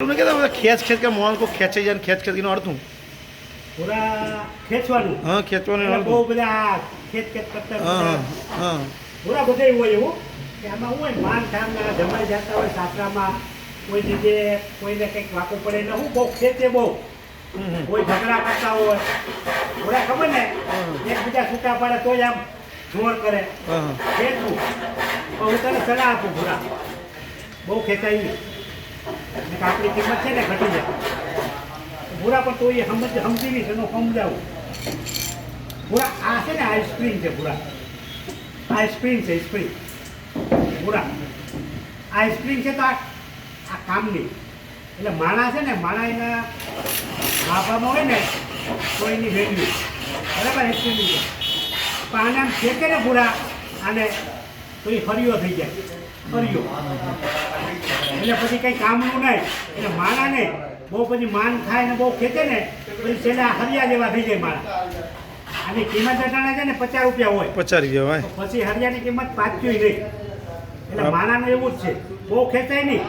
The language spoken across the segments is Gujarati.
તમને કહેતા ખેંચ ખેંચ કે મોલ કો ખેંચે જાય ને ખેંચ ખેંચ એનો અર્થ હું પૂરા ખેંચવાનું. હા ખેંચવાનું એટલે અર્થ બહુ બધા ખેંચ ખેંચ કરતા હા હા પૂરા બધે હોય એવું. કે આમાં હોય માન ઠામના જમાઈ જતા હોય સાસરામાં કોઈ જગ્યાએ કોઈને કંઈક વાકો પડે એટલે હું બહુ ખેંચે બહુ. કોઈ ઝઘડા કરતા હોય. પૂરા ખબર ને? એકબીજા છૂટા પડે તોય આમ જોર કરે. ખેંચવું હું તને સલાહ આપું પૂરા. બહુ ખેંચાય નહીં. આપણી કિંમત છે ને ઘટી જાય. ભૂરા પણ તો એ સમજ સમજી નહીં એનું સમજાવું. ભૂરા આ છે ને આઈસ્ક્રીમ છે, ભૂરા. આઈસ્ક્રીમ છે, આઈસ્ક્રીમ. ભૂરા. આઈસ્ક્રીમ છે તો આ આ કામની. એટલે માણા છે ને, માણા એના માપામાં હોય ને, તો એની વેલ્યુ. બરાબર આઈસ્ક્રીમની છે પણ આને આમ ફેંકે ને ભૂરા, આને તો એ ફરિયો થઈ જાય. ફરિયો એટલે પછી કંઈ કામનું નહીં. એટલે માણા ને બહુ પછી માન થાય ને બહુ ખેંચે ને પછી છેલ્લા હરિયા જેવા થઈ જાય માણા. આની કિંમત અટાણે છે ને પચાસ રૂપિયા હોય. પચાસ રૂપિયા હોય. પછી હરિયાની કિંમત પાછી નહીં. એટલે માણાનું એવું જ છે. બહુ ખેંચાય નહીં.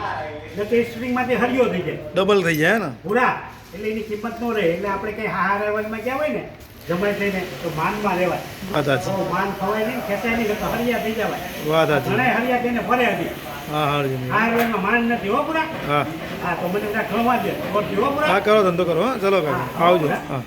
એટલે કે સ્પ્રિંગમાંથી હરિયો થઈ જાય. ડબલ થઈ જાય ને? પૂરા એટલે એની કિંમત ન રહે. એટલે આપણે કંઈ હાર રહેવામાં ગયા હોય ને જમાઈ થઈને તો માનમાં રહેવાય. વાત સાચી. માન ખવાય નહીં ખેંચાય નહીં તો હરિયા થઈ જવાય. વાત સાચી. ઘણા હરિયા થઈને ફરે હતી. માન નથી હો પૂરા હા. તો મને ખવા દે હો પૂરા હા કરો ધંધો કરો હા. ચલો આવજો. હા.